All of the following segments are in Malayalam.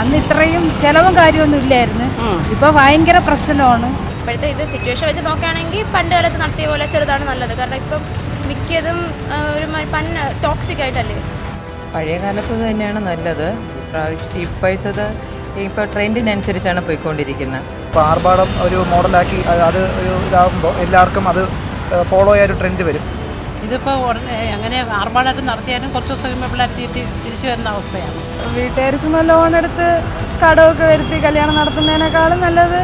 അന്ന് ഇത്രയും ചെലവും കാര്യമൊന്നും ഇല്ലായിരുന്നു. ഇപ്പൊ ഭയങ്കര പ്രശ്നമാണ്. ഇപ്പോഴത്തെ ഇത് സിറ്റുവേഷൻ വെച്ച് നോക്കുകയാണെങ്കിൽ പണ്ട് കാലത്ത് നടത്തിയ പോലെ ചെറുതാണ് നല്ലത്. കാരണം ഇപ്പം മിക്കതും ഒരു പന്ന ടോക്സിക് ആയിട്ടല്ലേ? പഴയ കാലത്ത് തന്നെയാണ് നല്ലത്. ഇപ്രാവശ്യം ഇപ്പോഴത്തത് ഇപ്പോൾ ട്രെൻഡിനനുസരിച്ചാണ് പോയിക്കൊണ്ടിരിക്കുന്നത് ഇപ്പോൾ ആർഭാടം ഒരു മോഡലാക്കി അത് അത് ഒരു ഇതാകുമ്പോൾ എല്ലാവർക്കും അത് ഫോളോ ചെയ്യാൻ ഒരു ട്രെൻഡ് വരും. ഇതിപ്പോൾ ഉടനെ അങ്ങനെ ആർഭാടായിട്ട് നടത്തിയാലും കുറച്ച് ദിവസം കഴിയുമ്പോൾ പിള്ളേർ തിരിച്ച് തിരിച്ചു വരുന്ന അവസ്ഥയാണ്. വീട്ടുകാർ ചുമ്മാ ലോൺ എടുത്ത് കടമൊക്കെ വരുത്തി കല്യാണം നടത്തുന്നതിനേക്കാളും നല്ലത്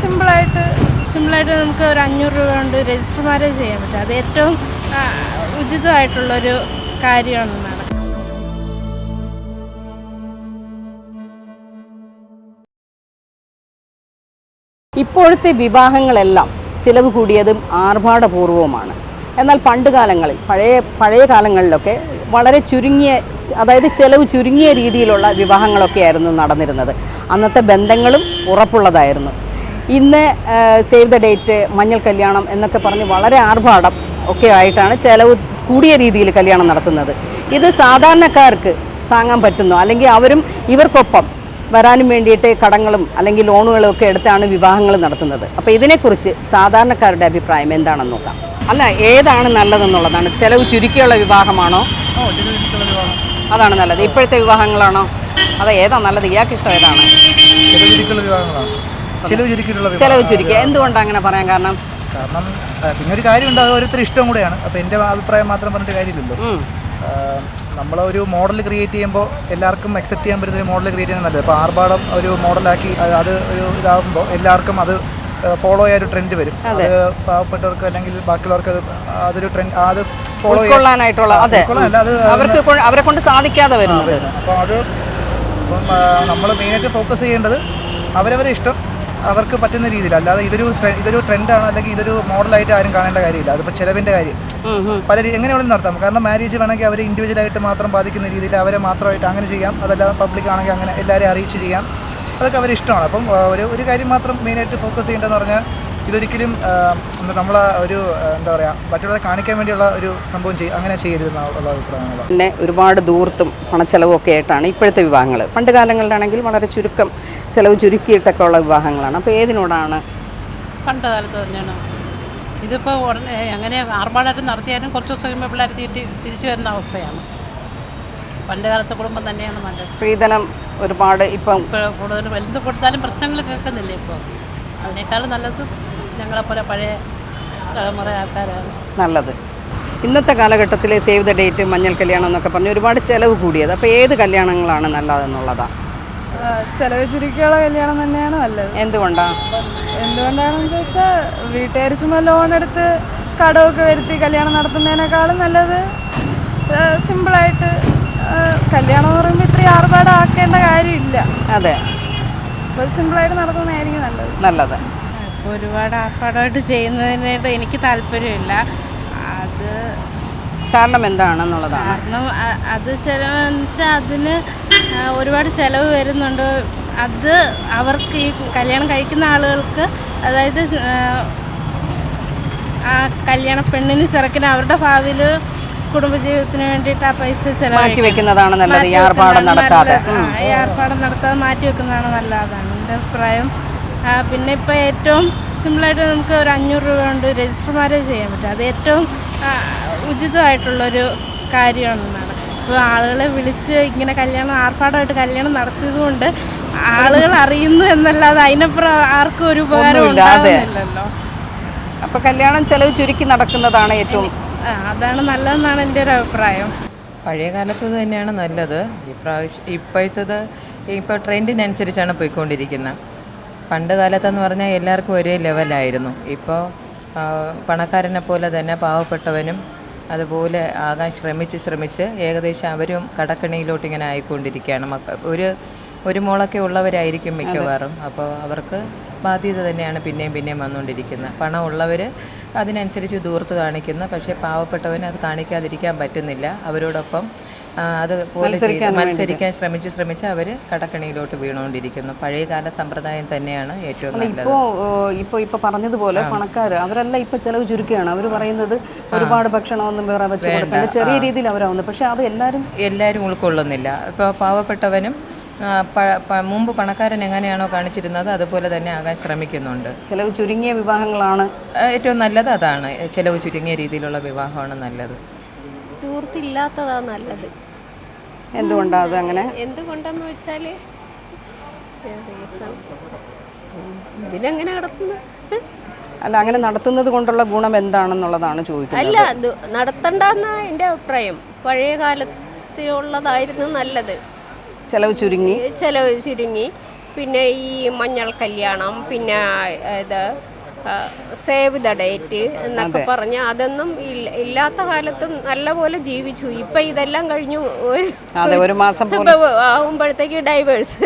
സിമ്പിളായിട്ട് സിമ്പിളായിട്ട് നമുക്ക് ഒരു അഞ്ഞൂറ് രൂപ കൊണ്ട് രജിസ്റ്റർ മാരേജ് ചെയ്യാൻ പറ്റും. അത് ഏറ്റവും ഉചിതമായിട്ടുള്ളൊരു കാര്യമാണെന്നാണ്. ഇപ്പോഴത്തെ വിവാഹങ്ങളെല്ലാം ചിലവ് കൂടിയതും ആർഭാടപൂർവവുമാണ്. എന്നാൽ പണ്ട് കാലങ്ങളിൽ പഴയ പഴയ കാലങ്ങളിലൊക്കെ വളരെ ചുരുങ്ങിയ അതായത് ചിലവ് ചുരുങ്ങിയ രീതിയിലുള്ള വിവാഹങ്ങളൊക്കെ ആയിരുന്നു നടന്നിരുന്നത്. അന്നത്തെ ബന്ധങ്ങളും ഉറപ്പുള്ളതായിരുന്നു. ഇന്ന് സേവ് ദ ഡേറ്റ് മഞ്ഞൾ കല്യാണം എന്നൊക്കെ പറഞ്ഞ് വളരെ ആർഭാടം ഒക്കെ ആയിട്ടാണ് ചിലവ് കൂടിയ രീതിയിൽ കല്യാണം നടത്തുന്നത്. ഇത് സാധാരണക്കാർക്ക് താങ്ങാൻ പറ്റുന്നു. അല്ലെങ്കിൽ അവരും ഇവർക്കൊപ്പം വരാനും വേണ്ടിയിട്ട് കടങ്ങളും അല്ലെങ്കിൽ ലോണുകളും ഒക്കെ എടുത്താണ് വിവാഹങ്ങൾ നടത്തുന്നത്. അപ്പോൾ ഇതിനെക്കുറിച്ച് സാധാരണക്കാരുടെ അഭിപ്രായം എന്താണെന്ന് നോക്കാം. അല്ല ഏതാണ് നല്ലതെന്നുള്ളതാണ്. ചിലവ് ചുരുക്കിയുള്ള വിവാഹമാണോ? അതാണ് നല്ലത്. ഇപ്പോഴത്തെ വിവാഹങ്ങളാണോ? അതെ ഏതാ നല്ലത്? ഇയാൾക്ക് ഇഷ്ടം ഏതാണ്? ചെലവ്. ചുരുക്കി എന്തുകൊണ്ടാണ് അങ്ങനെ പറയാൻ കാരണം? കാരണം പിന്നെ ഒരു കാര്യമുണ്ട്. അത് ഓരോരുത്തർ ഇഷ്ടം കൂടെയാണ്. അപ്പോൾ എന്റെ അഭിപ്രായം മാത്രം പറഞ്ഞിട്ട് കാര്യമില്ലല്ലോ. നമ്മൾ ഒരു മോഡൽ ക്രിയേറ്റ് ചെയ്യുമ്പോൾ എല്ലാവർക്കും അക്സെപ്റ്റ് ചെയ്യാൻ പറ്റുന്ന ഒരു മോഡൽ ക്രിയേറ്റ് ചെയ്യുന്നത് നല്ലത്. അപ്പോൾ ആർഭാടം ഒരു മോഡലാക്കി അത് ഒരു ഇതാകുമ്പോൾ എല്ലാവർക്കും അത് ഫോളോ ചെയ്യാൻ ഒരു ട്രെൻഡ് വരും. അത്. പാവപ്പെട്ടവർക്ക് അല്ലെങ്കിൽ ബാക്കിയുള്ളവർക്ക് അത് അതൊരു ട്രെൻഡ് അത് ഫോളോ ഉൾക്കൊള്ളാനായിട്ടുള്ള അതെ. അവർക്ക് അവരെ കൊണ്ട് സാധിക്കാതെ വരുന്നത്. അപ്പോൾ അത് നമ്മൾ മെയിനായിട്ട് ഫോക്കസ് ചെയ്യേണ്ടത് അവരവരെ ഇഷ്ടം അവർക്ക് പറ്റുന്ന രീതിയിൽ. അല്ലാതെ ഇതൊരു ഇതൊരു ട്രെൻഡാണ് അല്ലെങ്കിൽ ഇതൊരു മോഡലായിട്ട് ആരും കാണേണ്ട കാര്യമില്ല. അതിപ്പോൾ ചിലവിന്റെ കാര്യം. പല രീതി എങ്ങനെ വേണമെങ്കിലും നടത്താം. കാരണം മാരേജ് വേണമെങ്കിൽ അവരെ ഇൻഡിവിജ്വലായിട്ട് മാത്രം ബാധിക്കുന്ന രീതിയിൽ അവരെ മാത്രമായിട്ട് അങ്ങനെ ചെയ്യാം. അതല്ലാതെ പബ്ലിക് ആണെങ്കിൽ അങ്ങനെ എല്ലാവരെയും അറിയിച്ച് ചെയ്യാം. അതൊക്കെ അവരിഷ്ടമാണ്. അപ്പം ഒരു ഒരു കാര്യം മാത്രം മെയിനായിട്ട് ഫോക്കസ് ചെയ്യേണ്ടതെന്ന് പറഞ്ഞാൽ ഇതൊരിക്കലും നമ്മൾ നമ്മളെ ഒരു എന്താ പറയുക മറ്റുള്ളവരെ കാണിക്കാൻ വേണ്ടിയുള്ള ഒരു സംഭവം ചെയ്യും അങ്ങനെ ചെയ്യരുതെന്നുള്ള അഭിപ്രായങ്ങൾ. പിന്നെ ഒരുപാട് ദൂർത്തും പണച്ചെലവും ഒക്കെ ആയിട്ടാണ് ഇപ്പോഴത്തെ വിവാഹങ്ങൾ. പണ്ട് കാലങ്ങളിലാണെങ്കിൽ വളരെ ചുരുക്കം ചിലവ് ചുരുക്കിയിട്ടൊക്കെ ഉള്ള വിവാഹങ്ങളാണ്. അപ്പോൾ ഏതിനോടാണ്? പണ്ട് കാലത്ത് തന്നെയാണ്. ഇതിപ്പോൾ ഉടനെ അങ്ങനെ ആർഭാടായിട്ട് നടത്തിയാലും കുറച്ച് ദിവസം കഴിയുമ്പോൾ പിള്ളേർ തിരിച്ച് തിരിച്ചു വരുന്ന അവസ്ഥയാണ്. പണ്ട് കാലത്തെ കുടുംബം തന്നെയാണ് നല്ലത്. സ്ത്രീധനം ഒരുപാട് ഇപ്പം കൂടുതലും കൂടുതൽ വലുത് കൊടുത്താലും പ്രശ്നങ്ങൾ കേൾക്കുന്നില്ല ഇപ്പോൾ അതിനേക്കാളും നല്ലത് ഞങ്ങളെപ്പോലെ പഴയ തലമുറ ആൾക്കാരാണ്. നല്ലത്. ഇന്നത്തെ കാലഘട്ടത്തിലെ സേവ് ദ ഡേറ്റ് മഞ്ഞൾ കല്യാണം എന്നൊക്കെ പറഞ്ഞ് ഒരുപാട് ചിലവ് കൂടിയത്. അപ്പോൾ ഏത് കല്യാണങ്ങളാണ് നല്ലതെന്നുള്ളതാണ് ചെലവ് ചുരുക്കിയുള്ള കല്യാണം തന്നെയാണ് നല്ലത്. എന്തുകൊണ്ടാണ് എന്തുകൊണ്ടാണെന്ന് ചോദിച്ചാൽ വീട്ടുകാർ ചുമ്മാ ലോൺ എടുത്ത് കടമൊക്കെ വരുത്തി കല്യാണം നടത്തുന്നതിനേക്കാളും നല്ലത് സിമ്പിളായിട്ട് കല്യാണം എന്ന് പറയുമ്പോൾ ഇത്രയും ആർഭാടം ആക്കേണ്ട കാര്യമില്ല. അതെ. അപ്പോൾ സിമ്പിളായിട്ട് നടത്തുന്നതായിരിക്കും നല്ലത്. നല്ലത്. അപ്പോൾ ഒരുപാട് ആർഭാടമായിട്ട് ചെയ്യുന്നതിനായിട്ട് എനിക്ക് താല്പര്യമില്ല. അത് കാരണം എന്താണെന്നുള്ളതാണ്. കാരണം അത് വെച്ചാൽ അതിന് ഒരുപാട് ചിലവ് വരുന്നുണ്ട്. അത് അവർക്ക് ഈ കല്യാണം കഴിക്കുന്ന ആളുകൾക്ക് അതായത് ആ കല്യാണ പെണ്ണിന് ചെറുക്കിന് അവരുടെ ഭാവിയിൽ കുടുംബജീവിതത്തിന് വേണ്ടിയിട്ട് ആ പൈസ. മാറ്റി വെക്കുന്നതാണ് നല്ലത്. ഈ ആർഭാടം നടത്താതെ. ഈ ആർഭാടം നടത്താതെ മാറ്റി വെക്കുന്നതാണ് നല്ലതാണ്. എന്റെ അഭിപ്രായം. പിന്നെ ഇപ്പോൾ ഏറ്റവും സിമ്പിളായിട്ട് നമുക്ക് ഒരു അഞ്ഞൂറ് രൂപ കൊണ്ട് രജിസ്റ്റർ മാരേജ് ചെയ്യാൻ പറ്റും. അത് ഏറ്റവും ഉചിതമായിട്ടുള്ളൊരു കാര്യമാണെന്നാണ്. ഇപ്പോൾ ആളുകളെ വിളിച്ച് ഇങ്ങനെ കല്യാണം ആർഭാടമായിട്ട് കല്യാണം നടത്തിയത് കൊണ്ട് ആളുകൾ അറിയുന്നു എന്നല്ലാതെ അതിനപ്പുറം ആർക്കും ഒരു ഉപകാരം. ഉണ്ടാകുന്നില്ലല്ലോ അപ്പോൾ കല്യാണം ചെലവ് ചുരുക്കി നടക്കുന്നതാണ് ഏറ്റവും അതാണ് നല്ലതെന്നാണ് എന്റെ ഒരു അഭിപ്രായം. പഴയ കാലത്ത് തന്നെയാണ് നല്ലത്. ഇപ്രാവശ്യം ഇപ്പോഴത്തത് ഇപ്പോൾ ട്രെൻഡിനനുസരിച്ചാണ് പോയിക്കൊണ്ടിരിക്കുന്നത്. പണ്ട് കാലത്തെന്ന് പറഞ്ഞാൽ എല്ലാവർക്കും ഒരേ ലെവലായിരുന്നു. ഇപ്പോൾ പണക്കാരനെ പോലെ തന്നെ പാവപ്പെട്ടവനും അതുപോലെ ആകാൻ ശ്രമിച്ച് ശ്രമിച്ച് ഏകദേശം അവരും കടക്കണിയിലോട്ട് ഇങ്ങനെ ആയിക്കൊണ്ടിരിക്കുകയാണ് മക്ക ഒരു ഒരു മോളൊക്കെ ഉള്ളവരായിരിക്കും മിക്കവാറും. അപ്പോൾ അവർക്ക് ബാധ്യത തന്നെയാണ് പിന്നെയും പിന്നെയും വന്നുകൊണ്ടിരിക്കുന്നത്. പണം ഉള്ളവർ അതിനനുസരിച്ച് ദൂർത്ത് കാണിക്കുന്നു പക്ഷേ പാവപ്പെട്ടവന് അത് കാണിക്കാതിരിക്കാൻ പറ്റുന്നില്ല. അവരോടൊപ്പം അത് പോലെ ചെയ്ത് മത്സരിക്കാൻ ശ്രമിച്ച് ശ്രമിച്ച് അവർ കടക്കണിയിലോട്ട് വീണുകൊണ്ടിരിക്കുന്നു. പഴയകാല സമ്പ്രദായം തന്നെയാണ് ഏറ്റവും നല്ലത്. ഇപ്പോൾ ഇപ്പോൾ ഇപ്പോൾ പറഞ്ഞതുപോലെ പണക്കാർ അവരെല്ലാം ഇപ്പോൾ ചിലവ് ചുരുക്കുകയാണ്. അവർ പറയുന്നത് ഒരുപാട് ഭക്ഷണമൊന്നും വേറെ വെച്ച് ചെറിയ രീതിയിൽ അവരാവുന്നത് പക്ഷേ അത് എല്ലാവരും എല്ലാവരും ഉൾക്കൊള്ളുന്നില്ല. ഇപ്പോൾ പാവപ്പെട്ടവനും മുമ്പ് പണക്കാരൻ എങ്ങനെയാണോ കാണിച്ചിരുന്നത് അതുപോലെ തന്നെ ആകാൻ ശ്രമിക്കുന്നുണ്ട്. ചിലവ് ചുരുങ്ങിയ വിവാഹങ്ങളാണ്. ഏറ്റവും നല്ലത് അതാണ്. ചിലവ് ചുരുങ്ങിയ രീതിയിലുള്ള വിവാഹമാണ് നല്ലത്. നല്ലത്. എന്തുകൊണ്ടാണ് അങ്ങനെ? എന്തുകൊണ്ടെന്ന് വെച്ചാൽ ഇതിനെങ്ങനെ കിടക്കുന്നു അല്ല അങ്ങനെ നടത്തുന്നത് കൊണ്ടുള്ള ഗുണം എന്താണെന്നുള്ളതാണ് ചോദിക്കുന്നത്. അല്ല നടത്തണ്ടെന്നാ എന്റെ എന്റെ അഭിപ്രായം. പഴയ കാലത്തിലുള്ളതായിരുന്നു നല്ലത്. ചിലവ് ചുരുങ്ങി? ചെലവ് ചുരുങ്ങി. പിന്നെ ഈ മഞ്ഞൾ കല്യാണം പിന്നെ ഇത് സേവ് ദ ഡേറ്റ് എന്നൊക്കെ പറഞ്ഞ് അതൊന്നും ഇല്ലാത്ത കാലത്തും നല്ലപോലെ ജീവിച്ചു. ഇപ്പൊ ഇതെല്ലാം കഴിഞ്ഞു ഒരു- മാസം ആവുമ്പോഴത്തേക്ക് ഡൈവേഴ്സ്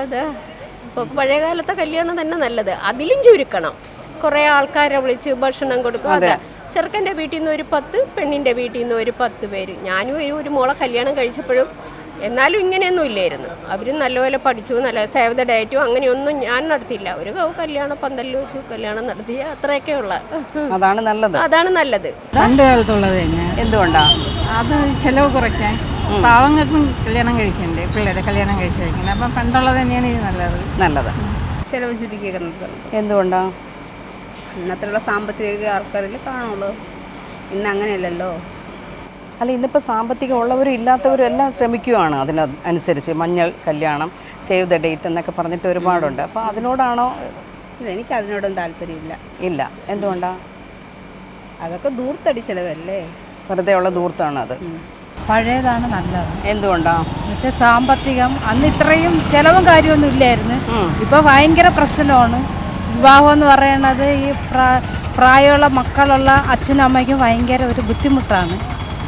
അതെ. പഴയ കാലത്തെ കല്യാണം തന്നെ നല്ലത്. അതിലും ചുരുക്കണം. കുറേ ആൾക്കാരെ വിളിച്ച് ഭക്ഷണം കൊടുക്കും. അതെ. ചെറുക്കന്റെ വീട്ടിൽ നിന്ന് ഒരു പത്ത് പെണ്ണിന്റെ വീട്ടിൽ നിന്ന് ഒരു പത്ത് പേര്. ഞാനും ഒരു മോളെ കല്യാണം കഴിച്ചപ്പോഴും എന്നാലും ഇങ്ങനെയൊന്നും ഇല്ലായിരുന്നു. അവരും നല്ലപോലെ പഠിച്ചു നല്ല സേവ് ദ ഡേറ്റും അങ്ങനെയൊന്നും ഞാൻ നടത്തിയില്ല. ഒരു ക- കല്യാണ പന്തലിൽ വെച്ചു കല്യാണം നടത്തി അത്രയൊക്കെ ഉള്ള. അതാണ് നല്ലത്. അതാണ് നല്ലത്. പണ്ട് കാലത്തുള്ളത് തന്നെ. എന്തുകൊണ്ടാ? അത് ചെലവ് കുറയ്ക്കാൻ. പാവങ്ങൾക്കും കല്യാണം കഴിക്കണ്ടേ? പിള്ളേരെ കല്യാണം കഴിച്ച് കഴിക്കുന്നത് അപ്പം പണ്ടുള്ളത് തന്നെയാണ് ഇത് നല്ലത്. നല്ലത്. ചെലവ് ചുരുക്കിയിരിക്കുന്നത് എന്തുകൊണ്ടാ? അന്നത്തുള്ള സാമ്പത്തിക ആൾക്കാരിൽ കാണുള്ളൂ. ഇന്ന് അങ്ങനെയല്ലല്ലോ. അല്ല ഇന്നിപ്പോൾ സാമ്പത്തികം ഉള്ളവരും ഇല്ലാത്തവരും എല്ലാം ശ്രമിക്കുകയാണ് അതിന് അനുസരിച്ച്. മഞ്ഞൾ കല്യാണം സേവ് ദ ഡേറ്റ് എന്നൊക്കെ പറഞ്ഞിട്ട് ഒരുപാടുണ്ട്. അപ്പോൾ അതിനോടാണോ? എനിക്ക് അതിനോടൊന്നും താല്പര്യമില്ല. ഇല്ല. എന്തുകൊണ്ടാണ് അതൊക്കെ ദൂർത്തടി ചിലവല്ലേ? വെറുതെ ഉള്ള ദൂർത്താണ് അത് പഴയതാണ് നല്ലത്. എന്തുകൊണ്ടാ? വെച്ചാൽ സാമ്പത്തികം അന്ന് ഇത്രയും ചിലവും കാര്യമൊന്നും ഇല്ലായിരുന്നു. ഇപ്പോൾ ഭയങ്കര പ്രശ്നമാണ്. വിവാഹം എന്ന് പറയുന്നത് ഈ പ്രായമുള്ള മക്കളുള്ള അച്ഛനും അമ്മയ്ക്കും ഭയങ്കര ഒരു ബുദ്ധിമുട്ടാണ്.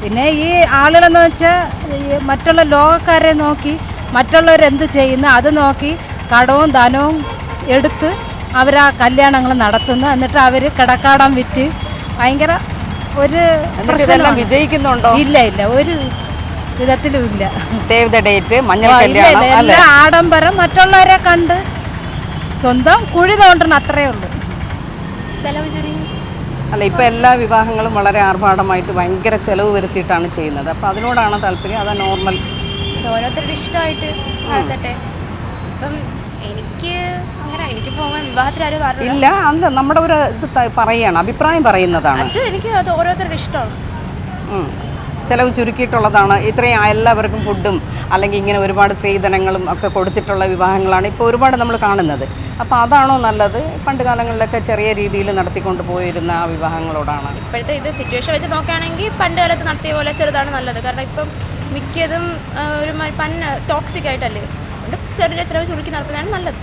പിന്നെ ഈ ആളുകളെന്ന് വെച്ചാൽ ഈ മറ്റുള്ള ലോകക്കാരെ നോക്കി മറ്റുള്ളവരെന്ത് ചെയ്യുന്നു അത് നോക്കി കടവും ധനവും എടുത്ത് അവർ ആ കല്യാണങ്ങൾ നടത്തുന്നു. എന്നിട്ട് അവർ കിടക്കാടം വിറ്റ് ഭയങ്കര ഒരു പ്രശ്നം. വിജയിക്കുന്നുണ്ടോ? ഇല്ല ഇല്ല. ഒരു വിധത്തിലും ഇല്ല. സേവ് ദ ഡേറ്റ് മഞ്ഞൾ കല്യാണം എല്ലാം ആഡംബരം മറ്റുള്ളവരെ കണ്ട് സ്വന്തം കുഴി തോണ്ടണം അത്രേ ഉള്ളൂ. ചെലവ് ചുരുങ്ങി അല്ല ഇപ്പം എല്ലാ വിവാഹങ്ങളും വളരെ ആർഭാടമായിട്ട് ഭയങ്കര ചിലവ് വരുത്തിയിട്ടാണ് ചെയ്യുന്നത്. അപ്പോൾ അതിനോടാണ് താല്പര്യം? അതാ നോർമൽ? ഓരോരുത്തരുടെ ഇഷ്ടമായിട്ട് നടത്തട്ടെ. ഇപ്പം എനിക്ക് അങ്ങനെ എനിക്ക് പോകാൻ ഇല്ല അത് നമ്മുടെ ഒരു ഇത് പറയാണ് അഭിപ്രായം പറയുന്നതാണ്. അത് എനിക്ക് അത് ഓരോരുത്തരുടെ ഇഷ്ടമാണ്. ചിലവ് ചുരുക്കിയിട്ടുള്ളതാണ്. ഇത്രയും എല്ലാവർക്കും ഫുഡും അല്ലെങ്കിൽ ഇങ്ങനെ ഒരുപാട് സ്ത്രീധനങ്ങളും ഒക്കെ കൊടുത്തിട്ടുള്ള വിവാഹങ്ങളാണ് ഇപ്പോൾ ഒരുപാട് നമ്മൾ കാണുന്നത്. അപ്പോൾ അതാണോ നല്ലത്? പണ്ട് കാലങ്ങളിലൊക്കെ ചെറിയ രീതിയിൽ നടത്തിക്കൊണ്ട് പോയിരുന്ന ആ വിവാഹങ്ങളോടാണ്. ഇപ്പോഴത്തെ ഇത് സിറ്റുവേഷൻ വെച്ച് നോക്കുകയാണെങ്കിൽ പണ്ട് കാലത്ത് നടത്തിയ പോലെ ചെറുതാണ് നല്ലത്. കാരണം ഇപ്പം മിക്കതും ഒരു പന്ന ടോക്സിക് ആയിട്ടല്ലേ? അതുകൊണ്ട് ചെറിയ ചുരുക്കി നടത്തുന്നതാണ് നല്ലത്.